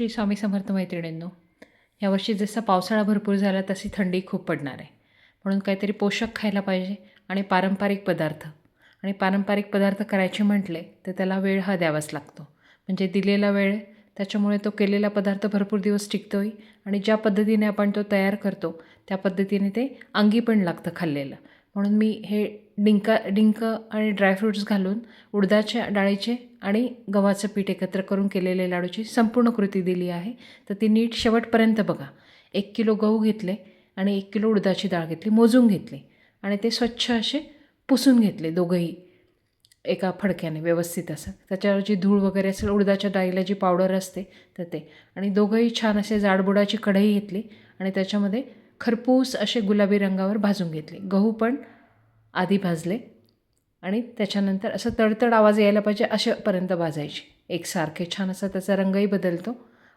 श्री स्वामी समर्थ मैत्रिणींनो यावर्षी जसा पावसाळा भरपूर झाला तशी थंडी खूप पडणार आहे. म्हणून काहीतरी पोषक खायला पाहिजे आणि पारंपरिक पदार्थ. आणि पारंपरिक पदार्थ करायचे म्हटले तर त्याला वेळ हा द्यावाच लागतो. म्हणजे दिलेला वेळ त्याच्यामुळे तो केलेला पदार्थ भरपूर दिवस टिकतोही आणि ज्या पद्धतीने आपण तो तयार करतो त्या पद्धतीने ते अंगी पण लागतं खाल्लेलं. म्हणून मी हे डिंका डिंक आणि ड्रायफ्रूट्स घालून उडदाच्या डाळीचे आणि गव्हाचं पीठ एकत्र करून केलेले लाडूची संपूर्ण कृती दिली आहे. तर ती नीट शेवटपर्यंत बघा. एक किलो गहू घेतले आणि एक किलो उडदाची डाळ घेतली मोजून घेतली आणि ते स्वच्छ असे पुसून घेतले दोघंही एका फडक्याने व्यवस्थित असं. त्याच्यावर जी धूळ वगैरे असेल उडदाच्या डाळीला जी पावडर असते तर ते. आणि दोघंही छान असे जाडबुडाची कढई घेतली आणि त्याच्यामध्ये खरपूस असे गुलाबी रंगावर भाजून घेतले. गहू पण आधी भाजले आणि त्याच्यानंतर असं तडतड आवाज यायला पाहिजे अशापर्यंत भाजायची. एकसारखे छान असा त्याचा रंगही बदलतो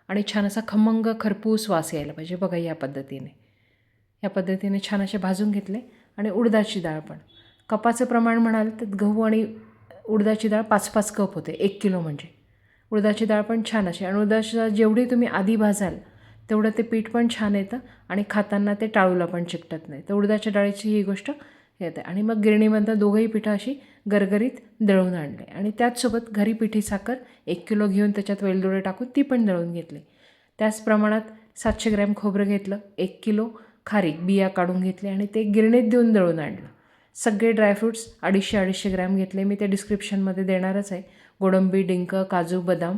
आणि छान असा खमंग खरपूस वास यायला पाहिजे. बघा या पद्धतीने. या पद्धतीने छान असे भाजून घेतले आणि उडदाची डाळ पण. कपाचं प्रमाण म्हणाल तर गहू आणि उडदाची डाळ पाच पाच कप होते एक किलो म्हणजे. उडदाची डाळ पण छान अशी आणि उडदाची डाळ जेवढी तुम्ही आधी भाजाल तेवढं ते पीठ पण छान येतं आणि खाताना ते टाळूला पण चिकटत नाही. तर उडदाच्या डाळीची ही गोष्ट येते आणि मग गिरणीमधनं दोघंही पिठं अशी गरगरीत दळून आणले. आणि त्याचसोबत घरी पिठी साखर एक किलो घेऊन त्याच्यात वेलदोडे टाकून ती पण दळून घेतली. त्याच प्रमाणात सातशे ग्रॅम खोबरं घेतलं एक किलो खारीक बिया काढून घेतले आणि ते गिरणीत देऊन दळून आणलं. सगळे ड्रायफ्रूट्स अडीचशे अडीचशे ग्रॅम घेतले. मी ते डिस्क्रिप्शनमध्ये देणारच आहे. गोडंबी डिंक काजू बदाम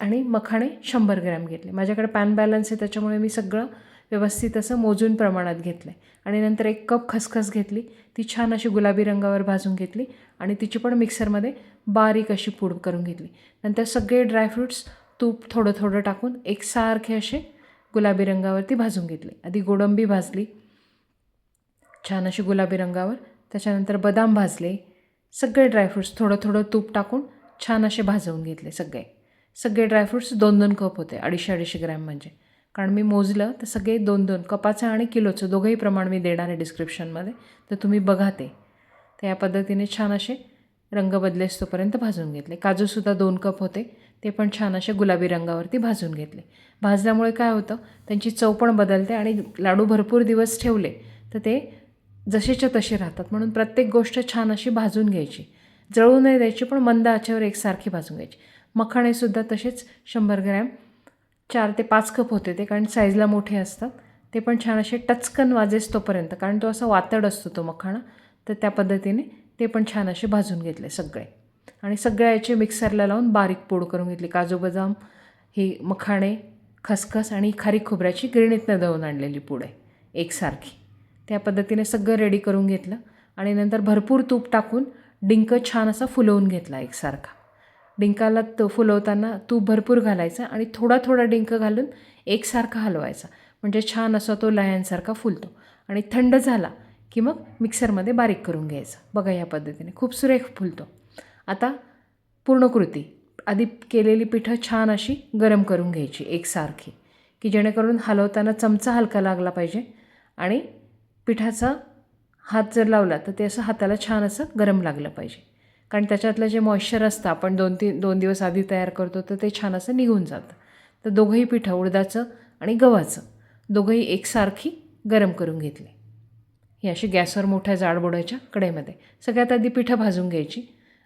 आणि मखाणे शंभर ग्रॅम घेतले. माझ्याकडे पॅन बॅलन्स आहे त्याच्यामुळे मी सगळं व्यवस्थित असं मोजून प्रमाणात घेतलं आहे आणि नंतर एक कप खसखस घेतली ती छान अशी गुलाबी रंगावर भाजून घेतली आणि तिची पण मिक्सरमध्ये बारीक अशी पूड करून घेतली. नंतर सगळे ड्रायफ्रूट्स तूप थोडं थोडं टाकून एकसारखे असे गुलाबी रंगावरती भाजून घेतले. आधी गोडंबी भाजली छान अशी गुलाबी रंगावर त्याच्यानंतर बदाम भाजले सगळे ड्रायफ्रूट्स थोडं थोडं तूप टाकून छान असे भाजवून घेतले सगळे. सगळे ड्रायफ्रूट्स दोन दोन कप होते अडीचशे अडीचशे ग्रॅम म्हणजे. कारण मी मोजलं तर सगळे दोन दोन कपाचं आणि किलोचं दोघंही प्रमाण मी देणार आहे डिस्क्रिप्शनमध्ये तर तुम्ही बघा ते. तर या पद्धतीने छान असे रंग बदलेस तोपर्यंत भाजून घेतले. काजूसुद्धा दोन कप होते. ते पण छान असे गुलाबी रंगावरती भाजून घेतले. भाजल्यामुळे काय होतं त्यांची चव पण बदलते आणि लाडू भरपूर दिवस ठेवले तर ते जसेच्या तसे राहतात. म्हणून प्रत्येक गोष्ट छान अशी भाजून घ्यायची. जळू नाही द्यायची पण मंद आचेवर एकसारखी भाजून घ्यायची. मखाणेसुद्धा तसेच शंभर ग्रॅम चार ते पाच कप होते ते कारण साईजला मोठे असतात. ते पण छान असे टचकन वाजेस तोपर्यंत कारण तो असा वातड असतो तो मखाणा तर त्या पद्धतीने ते पण छान असे भाजून घेतले सगळे. आणि सगळ्या याचे मिक्सरला लावून बारीक पोड करून घेतली. काजू बदाम ही मखाणे खसखस आणि खारीक खोबऱ्याची गिरणीतनं दळून आणलेली पूड आहे एकसारखी. त्या पद्धतीने सगळं रेडी करून घेतलं आणि नंतर भरपूर तूप टाकून डिंक छान असा फुलवून घेतला एकसारखा. डिंकाला तो फुलवताना तूप भरपूर घालायचं आणि थोडा थोडा डिंक घालून एकसारखा हलवायचा. म्हणजे छान असा तो लह्यांसारखा फुलतो. आणि थंड झाला की मग मिक्सरमध्ये बारीक करून घ्यायचं. बघा या पद्धतीने. खूप सुरेख फुलतो. आता पूर्णकृती. आधी केलेली पिठं छान अशी गरम करून घ्यायची एकसारखी. की जेणेकरून हलवताना चमचा हलका लागला पाहिजे. आणि पिठाचा हात जर लावला तर ते असं हाताला छान असं गरम लागलं पाहिजे. कारण त्याच्यातलं जे मॉइश्चर असतं आपण दोन तीन दोन दिवस आधी तयार करतो तर ते छान असं निघून जातं. तर दोघंही पिठं उडदाचं आणि गव्हाचं. दोघंही एकसारखी गरम करून घेतली. ही अशी गॅसवर मोठ्या जाडबोडाच्या कडेमध्ये सगळ्यात आधी पिठं भाजून घ्यायची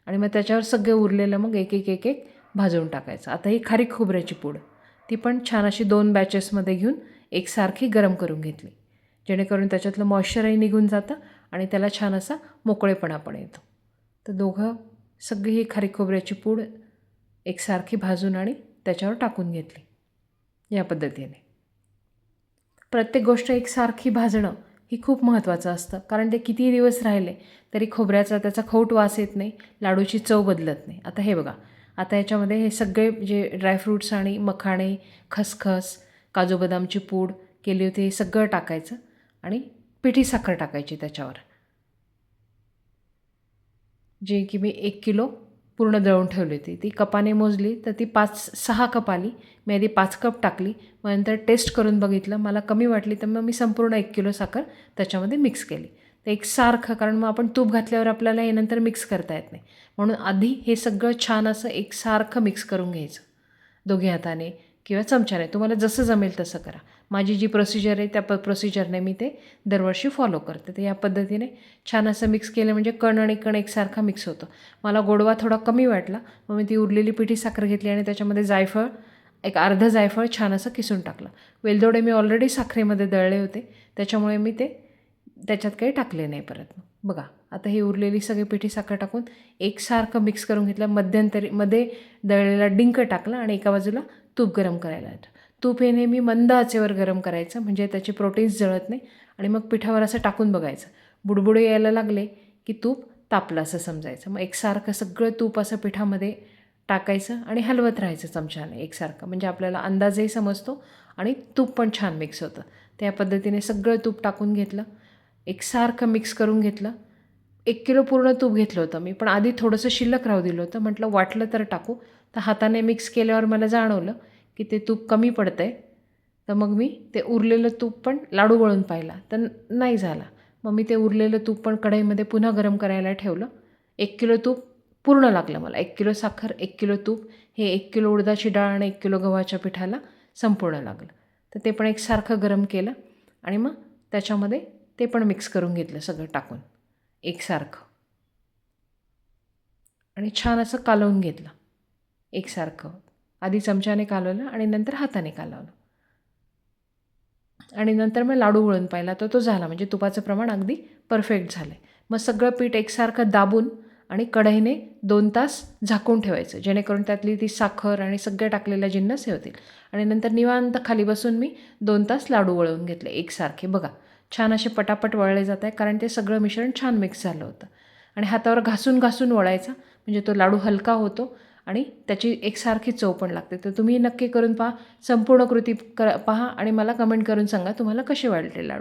आणि मग त्याच्यावर सगळे उरलेलं मग एक एक एक एक भाजून टाकायचं. आता ही खारीक खोबऱ्याची पूड. ती पण छान अशी दोन बॅचेसमध्ये घेऊन एकसारखी गरम करून घेतली. जेणेकरून त्याच्यातलं मॉइश्चरही निघून जातं आणि त्याला छान असा मोकळेपणा पण येतो. तर दोघं सगळी ही खारीक खोबऱ्याची पूड एकसारखी भाजून आणि त्याच्यावर टाकून घेतली या पद्धतीने. प्रत्येक गोष्ट एकसारखी भाजणं ही खूप महत्त्वाचं असतं कारण ते कितीही दिवस राहिले तरी खोबऱ्याचा त्याचा खोट वास येत नाही लाडूची चव बदलत नाही. आता हे बघा आता याच्यामध्ये हे सगळे जे ड्रायफ्रूट्स आणि मखाणे खसखस काजू बदामची पूड केली होती हे सगळं टाकायचं आणि पिठी साखर टाकायची त्याच्यावर. जे की मी एक किलो पूर्ण दळून ठेवली होती. ती कपाने मोजली तर ती पाच सहा कप आली. मी आधी पाच कप टाकली. मग नंतर टेस्ट करून बघितलं. मला कमी वाटली तर मग मी संपूर्ण एक किलो साखर त्याच्यामध्ये मिक्स केली. तर एक सारखं कारण मग आपण तूप घातल्यावर आपल्याला हे नंतर मिक्स करता येत नाही. म्हणून आधी हे सगळं छान असं एकसारखं मिक्स करून घ्यायचं. दोघे हाताने किंवा चमच्याने. तुम्हाला जसं जमेल तसं करा. माझी जी प्रोसिजर आहे त्या प प्रोसिजरने मी ते दरवर्षी फॉलो करते. तर या पद्धतीने छान असं मिक्स केलं म्हणजे कण आणि कण एकसारखा मिक्स होतो. मला गोडवा थोडा कमी वाटला मग मी ती उरलेली पिठी साखर घेतली आणि त्याच्यामध्ये जायफळ एक अर्धं जायफळ छान असं किसून टाकलं. वेलदोडे मी ऑलरेडी साखरेमध्ये दळले होते त्याच्यामुळे मी ते त्याच्यात काही टाकले नाही परत. बघा आता ही उरलेली सगळी पिठी साखर टाकून एकसारखं मिक्स करून घेतलं मध्यंतरी मध्ये दळलेला डिंक टाकला आणि एका बाजूला तूप गरम करायला लावलं तूप हे नेहमी मंद आचेवर गरम करायचं म्हणजे त्याचे प्रोटीन्स जळत नाही आणि मग पिठावर असं टाकून बघायचं. बुडबुडे यायला लागले की तूप तापलं असं समजायचं. मग एकसारखं सगळं तूप असं पिठामध्ये टाकायचं आणि हलवत राहायचं चमच्याने एकसारखं. म्हणजे आपल्याला अंदाजही समजतो आणि तूप पण छान मिक्स होतं. त्या पद्धतीने सगळं तूप टाकून घेतलं. एकसारखं मिक्स करून घेतलं. एक किलो पूर्ण तूप घेतलं होतं मी पण आधी थोडंसं शिल्लक राहू दिलं होतं. म्हटलं वाटलं तर टाकू. तर हाताने मिक्स केल्यावर मला जाणवलं की ते तूप कमी पडतं आहे तर मग मी ते उरलेलं तूप पण लाडू वळून पाहिला. तर नाही झाला. मग मी ते उरलेलं तूप पण कढईमध्ये पुन्हा गरम करायला ठेवलं. एक किलो तूप पूर्ण लागलं मला. एक किलो साखर एक किलो तूप हे एक किलो उडदाची डाळ आणि एक किलो गव्हाच्या पिठाला संपूर्ण लागलं. तर ते पण एकसारखं गरम केलं आणि मग त्याच्यामध्ये ते पण मिक्स करून घेतलं सगळं टाकून. एकसारखं. आणि छान असं कालवून घेतलं. एकसारखं. आधी चमच्याने कालवलं आणि नंतर हाताने कालवलं. आणि नंतर मग लाडू वळून पाहिला तर तो झाला. म्हणजे तुपाचं प्रमाण अगदी परफेक्ट झालं आहे मग सगळं पीठ एकसारखं दाबून आणि कढईने दोन तास झाकून ठेवायचं. जेणेकरून त्यातली ती साखर आणि सगळे टाकलेल्या जिन्नस हे होतील. आणि नंतर निवांत खाली बसून मी दोन तास लाडू वळवून घेतले एकसारखे. बघा छान असे पटापट वळले जात आहे कारण ते सगळं मिश्रण छान मिक्स झालं होतं. आणि हातावर घासून घासून वळायचा. म्हणजे तो लाडू हलका होतो आणि त्याची एकसारखी चव पण लागते. तर तुम्ही नक्की करून पहा. संपूर्ण कृती कर पहा आणि मला कमेंट करून सांगा तुम्हाला कसे वाटले लाडू.